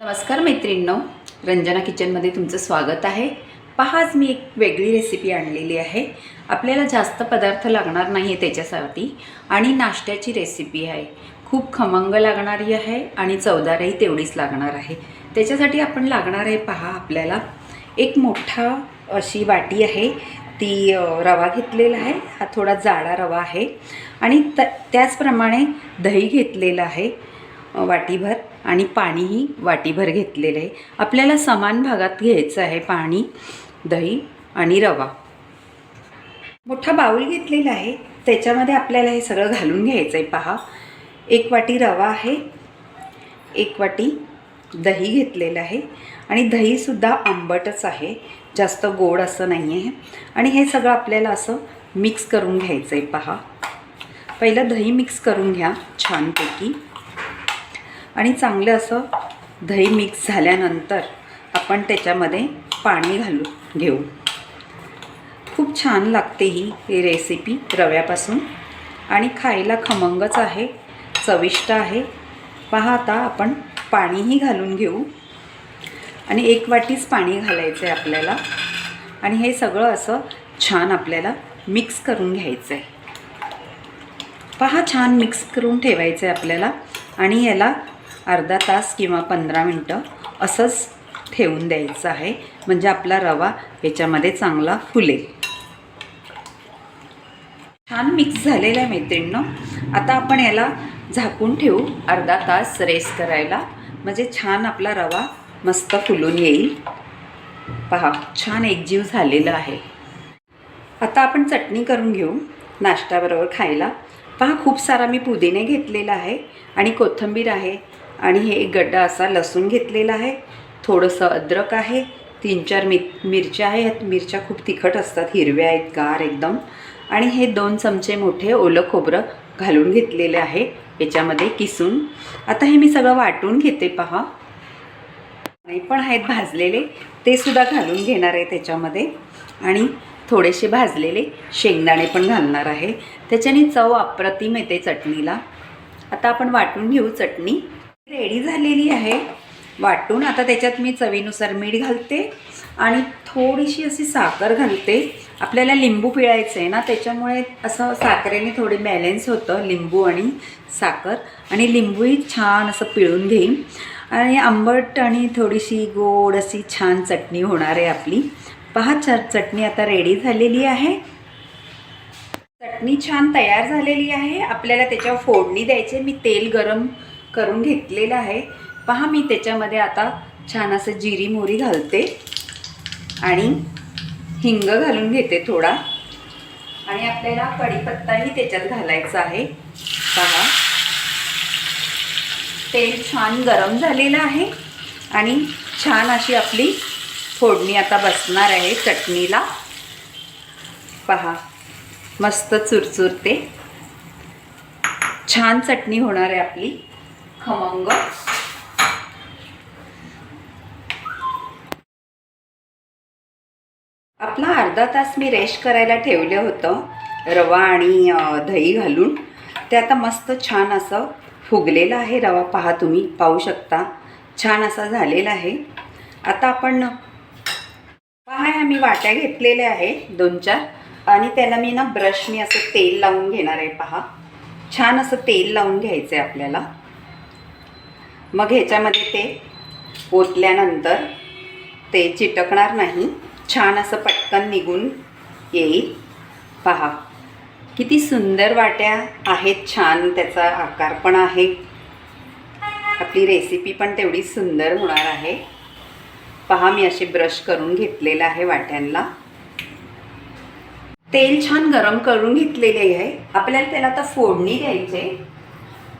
नमस्कार मैत्रिणींनो रंजना किचनमध्ये तुमचं स्वागत आहे. पहा आज मी एक वेगळी रेसिपी आणलेली आहे. आपल्याला जास्त पदार्थ लागणार नाही आहे त्याच्यासाठी आणि नाश्त्याची रेसिपी आहे. खूप खमंग लागणारी आहे आणि चवदारही तेवढीच लागणार आहे. त्याच्यासाठी आपण लागणार आहे पहा आपल्याला एक मोठा अशी वाटी आहे. ती रवा घेतलेला आहे. हा थोडा जाडा रवा आहे. आणि त त्याचप्रमाणे दही घेतलेलं आहे. वाटीभर आणि पाणीही वाटीभर घेतलेलं आहे. आपल्याला समान भागात घ्यायचं आहे पाणी दही आणि रवा. मोठा बाऊल घेतलेला आहे. त्याच्यामध्ये आपल्याला हे सगळं घालून घ्यायचं आहे पहा एक वाटी रवा आहे एक वाटी दही घेतलेलं आहे आणि दहीसुद्धा आंबटच आहे. जास्त गोड असं नाही आहे आणि हे सगळं आपल्याला असं मिक्स करून घ्यायचं आहे पहा पहिलं दही मिक्स करून घ्या छानपैकी. आणि चांगलं असं दही मिक्स झाल्यानंतर आपण त्याच्यामध्ये पाणी घालू घेऊ. खूप छान लागते ही ही रेसिपी रव्यापासून. आणि खायला खमंगच आहे चविष्ट आहे. पहा आता आपण पाणीही घालून घेऊ. आणि एक वाटीच पाणी घालायचं आहे आपल्याला. आणि हे सगळं असं छान आपल्याला मिक्स करून घ्यायचं आहे पहा छान मिक्स करून ठेवायचं आहे आपल्याला. आणि याला अर्धा तास किंवा पंधरा मिनटं असंच ठेवून द्यायचं आहे. म्हणजे आपला रवा याच्यामध्ये चांगला फुलेल. छान मिक्स झालेला आहे मैत्रिणीनं. आता आपण याला झाकून ठेवू. अर्धा तास रेस्ट करायला. म्हणजे छान आपला रवा मस्त फुलून येईल. पहा छान एकजीव झालेलं आहे. आता आपण चटणी करून घेऊ. नाश्त्याबरोबर खायला. पहा खूप सारा मी पुदिने घेतलेला आहे आणि कोथिंबीर आहे. आणि हे एक गड्डा असा लसूण घेतलेला आहे. थोडंसं अद्रक आहे. तीन चार मि मिरच्या आहेत. मिरच्या खूप तिखट असतात. हिरव्या आहेत गार एकदम. आणि हे दोन चमचे मोठे ओलं खोबरं घालून घेतलेले आहे. याच्यामध्ये किसून. आता हे मी सगळं वाटून घेते पहा. नाही पण आहेत भाजलेले. ते सुद्धा घालून घेणार आहे त्याच्यामध्ये. आणि थोडेसे भाजलेले शेंगदाणे पण घालणार आहे. त्याच्याने चव अप्रतिम येते चटणीला. आता आपण वाटून घेऊ चटणी. रेडी झालेली आहे. वाटून आता त्याच्यात मी चवीनुसार मीठ घालते आणि थोडीशी अशी साखर घालते. आपल्याला लिंबू पिळायचं आहे ना त्याच्यामुळे असं साखरेने थोडे बॅलेन्स होतं लिंबू आणि साखर. आणि लिंबूही छान असं पिळून घेईन. आणि आंबट आणि थोडीशी गोड अशी छान चटणी होणार आहे आपली. पहा च चटणी आता रेडी झालेली आहे. चटणी छान तयार झालेली आहे. आपल्याला त्याच्यावर फोडणी द्यायची मी तेल गरम करून घेतलेलं आहे. पहा मी त्याच्यामध्ये आता छान असं जिरी मोरी घालते. आणि हिंग घालून घेते थोडा. आणि आपल्याला कढीपत्ताही त्याच्यात घालायचा आहे. पहा. तेल छान गरम झालेलं आहे. आणि छान अशी आपली फोडणी आता बसणार आहे चटणीला. पहा. मस्त चुरचुरते. छान चटणी होणार आहे आपली. खमंग आपला अर्धा तास मी रेस्ट करायला ठेवलं होतं. रवा आणि दही घालून. ते आता मस्त छान असं फुगलेलं आहे रवा. पहा तुम्ही पाहू शकता. छान असा झालेला आहे. आता आपण पहा ह्या मी वाट्या घेतलेल्या आहे दोन चार. आणि त्याला मी ना ब्रशने असं तेल लावून घेणार आहे पहा. छान असं तेल लावून घ्यायचं आहे आपल्याला. मग ह्याच्यामध्ये ते ओतल्यानंतर ते चिटकणार नाही. छान असं पटकन निघून येईल. पहा किती सुंदर वाट्या आहेत छान त्याचा आकार पण आहे. आपली रेसिपी पण तेवढी सुंदर होणार आहे. पहा मी असे ब्रश करून घेतलेलं आहे वाट्यांना तेल छान गरम करून घेतलेले आहे. आपल्याला त्याला आता फोडणी द्यायचे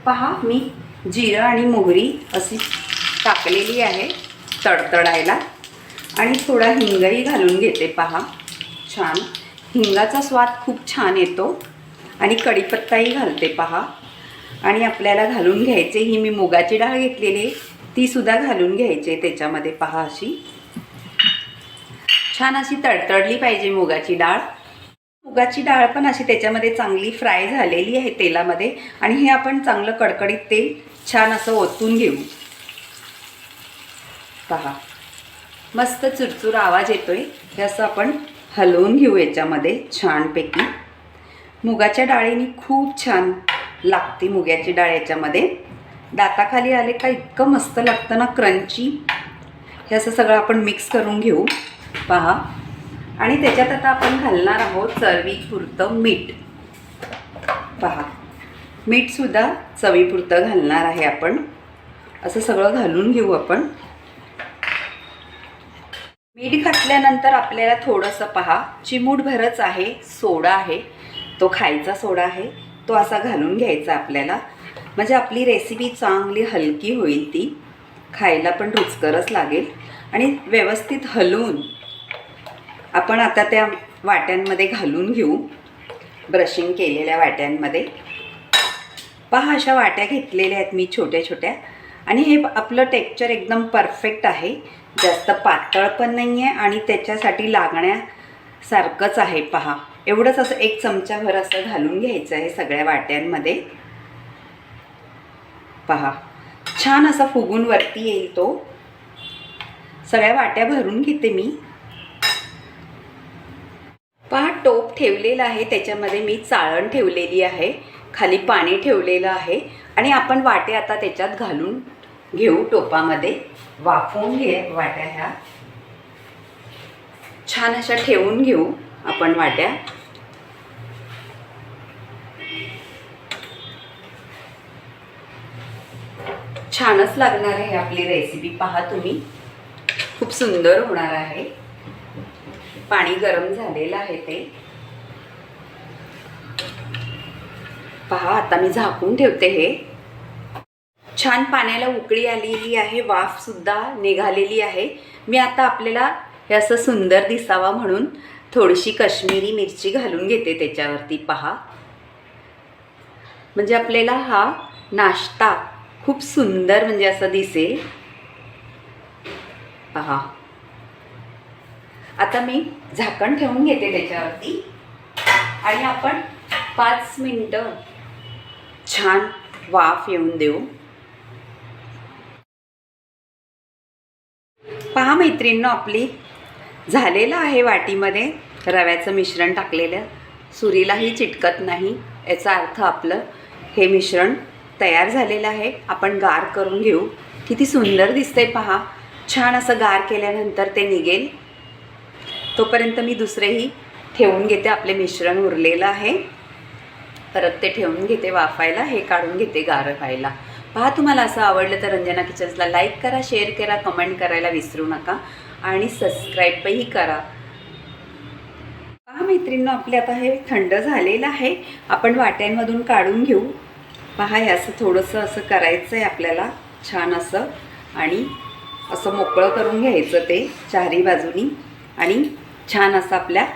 पहा मी जिरं आणि मोहरी अशी टाकलेली आहे तडतडायला. आणि थोडा हिंगही घालून घेते पहा. छान. हिंगाचा स्वाद खूप छान येतो. आणि कढीपत्ताही घालते पहा. आणि आपल्याला घालून घ्यायचे ही मी मुगाची डाळ घेतलेली आहे, घालून घ्यायची त्याच्यामध्ये पहा अशी. छान अशी तडतडली पाहिजे मुगाची डाळ. मुगाची डाळ पण अशी त्याच्यामध्ये चांगली फ्राय झालेली आहे तेलामध्ये. आणि हे आपण चांगलं कडकडीत तेल छान असं ओतून घेऊ. पहा. मस्त चुरचूर आवाज येतोय. हे असं आपण हलवून घेऊ याच्यामध्ये छानपैकी. मुगाच्या डाळीने खूप छान लागते मुगाची डाळ याच्यामध्ये. दाताखाली आले का इतकं मस्त लागतं ना क्रंची. हे असं सगळं आपण मिक्स करून घेऊ. पहा. आणि त्याच्यात आता आपण घालणार आहोत चवीपुरतं मीठ. पहा. मीठसुद्धा चवीपुरतं घालणार आहे आपण. असं सगळं घालून घेऊ आपण. मीठ घातल्यानंतर आपल्याला थोडंसं पहा चिमूटभरच आहे सोडा आहे. तो खायचा सोडा आहे. तो असा घालून घ्यायचा आपल्याला. म्हणजे आपली रेसिपी चांगली हलकी होईल ती. खायला पण रुचकरच लागेल. आणि व्यवस्थित हलवून आपण आता त्या वाट्यांमध्ये घालून घेऊ. ब्रशिंग केलेल्या वाट्यांमध्ये. पहा अशा वाट्या घेतलेल्या आहेत मी छोट्या छोट्या. आणि हे आपलं टेक्चर एकदम परफेक्ट आहे. जास्त पातळ पण नाही आहे आणि त्याच्यासाठी लागण्यासारखंच आहे पहा. एवढंच असं एक चमचाभर असं घालून घ्यायचं आहे सगळ्या वाट्यांमध्ये. पहा. छान असा फुगून वरती येईल तो. सगळ्या वाट्या भरून घेते मी. पहा टोप ठेवलेला आहे. त्याच्यामध्ये मी चाळण ठेवलेली आहे. खाली पाणी ठेवलेलं आहे आणि आपण वाटे आता त्याच्यात घालून घेऊ टोपामध्ये. वाफवून घे वाट्या ह्या. छान अशा ठेवून घेऊ आपण वाट्या. छानच लागणार आहे आपली रेसिपी पहा तुम्ही. खूप सुंदर होणार आहे. पाणी गरम झालेलं आहे ते. पहा आता मी झाकून ठेवते हे. छान पाण्याला उकळी आलेली आहे वाफसुद्धा निघालेली आहे. मी आता आपल्याला हे असं सुंदर दिसावा म्हणून थोडीशी कश्मीरी मिरची घालून घेते त्याच्यावरती पहा. म्हणजे आपल्याला हा नाश्ता खूप सुंदर म्हणजे असं दिसेल. पहा. आता मी झाकण ठेवून घेते त्याच्यावरती. आणि आपण पाच मिनटं छान वाफ येऊन देऊ. पहा मैत्रिणींनो आपली झालेलं आहे वाटीमध्ये रव्याचं मिश्रण टाकलेलं. सुरीलाही चिटकत नाही याचा अर्थ आपलं हे मिश्रण तयार झालेलं आहे. आपण गार करून घेऊ. किती सुंदर दिसतंय पहा. छान असं गार केल्यानंतर ते निघेल. तोपर्यंत मी दुसरेही ठेवून घेते. आपले मिश्रण उरलेलं आहे. परत ते ठेवून घेते वाफायला हे काढून घेते गार व्हायला. पहा तुम्हाला असं आवडलं तर रंजना किचन्सला लाईक करा शेअर करा कमेंट करायला विसरू नका आणि सबस्क्राईबही करा. पहा मैत्रिणींनो आपले आता हे थंड झालेलं आहे. आपण वाट्यांमधून काढून घेऊ. पहा हे असं थोडंसं असं करायचं आहे आपल्याला छान असं. आणि असं मोकळं करून घ्यायचं ते चारी बाजूनी. आणि छान असं आपल्या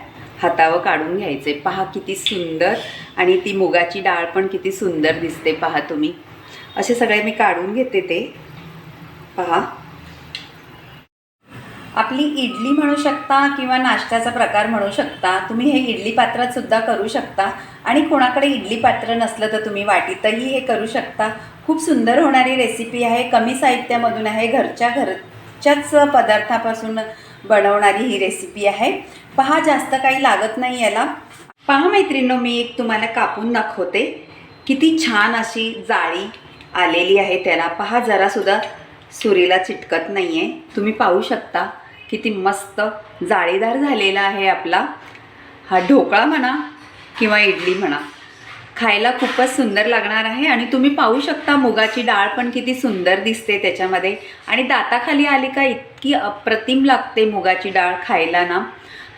हातावर काढून घ्यायचे. पहा किती सुंदर आणि ती मुगाची डाळ पण किती सुंदर दिसते पहा तुम्ही. असे सगळे मी काढून घेते ते. पहा. आपली इडली म्हणू शकता किंवा नाश्त्याचा प्रकार म्हणू शकता तुम्ही हे इडली पात्रात सुद्धा करू शकता आणि कोणाकडे इडली पात्र नसलं तर तुम्ही वाटीतही हे करू शकता. खूप सुंदर होणारी रेसिपी आहे कमी साहित्यामधून आहे घरच्या घरच्याच पदार्थापासून बनवणारी ही रेसिपी आहे. पहा जास्त काही लागत नाही याला. पहा मैत्रिणींनो मी एक तुम्हाला कापून दाखवते. किती छान अशी जाळी आलेली आहे त्याला. पहा जरासुद्धा सुरीला चिटकत नाही आहे तुम्ही पाहू शकता किती मस्त जाळीदार झालेला आहे आपला. हा ढोकळा म्हणा किंवा इडली म्हणा. खायला खूपच सुंदर लागणार आहे आणि तुम्ही पाहू शकता मुगाची डाळ पण किती सुंदर दिसते त्याच्यामध्ये. आणि दाताखाली आली का इतकी अप्रतिम लागते मुगाची डाळ खायला ना.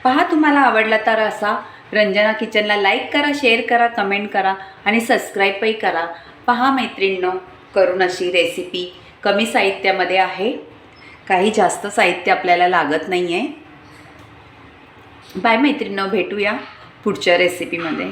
पहा तुम्हाला आवडला तर असा. रंजना किचनला लाईक करा शेअर करा कमेंट करा आणि सबस्क्राईबही करा. पहा मैत्रिणींनो करून अशी रेसिपी कमी साहित्यामध्ये आहे. काही जास्त साहित्य आपल्याला लागत नाही आहे बाय मैत्रिणींनो भेटूया पुढच्या रेसिपीमध्ये